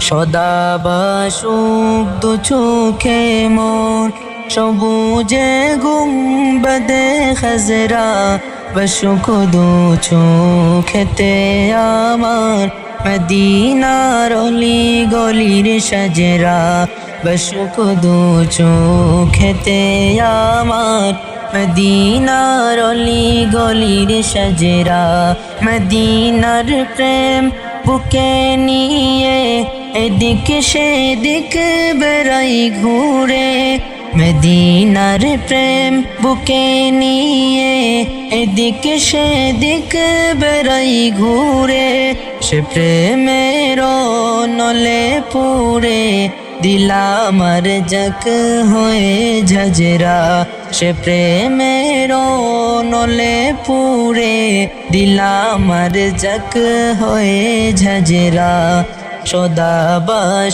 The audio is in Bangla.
সদা বাসুক দু চোখে মোর সবুজে গুম্বদে খজরা বসুক দু চোখেতে আমার মদিনার অলি গলির সজরা বসুক দু চোখেতে আমার মদিনার অলি গলির সজরা, মদিনার প্রেম বুকে নিয়ে এদিক সেদিক বেড়াই ঘুরে, মদিনার প্রেম বুকে নিয়ে। এদিক সেদিক বেড়াই ঘুরে, সে প্রেমের নলে পুরে। দিলামার জক হয়ে ঝজরা সে প্রেমের নলে পুরে। দিলামার জক হয়ে ঝজরা সদা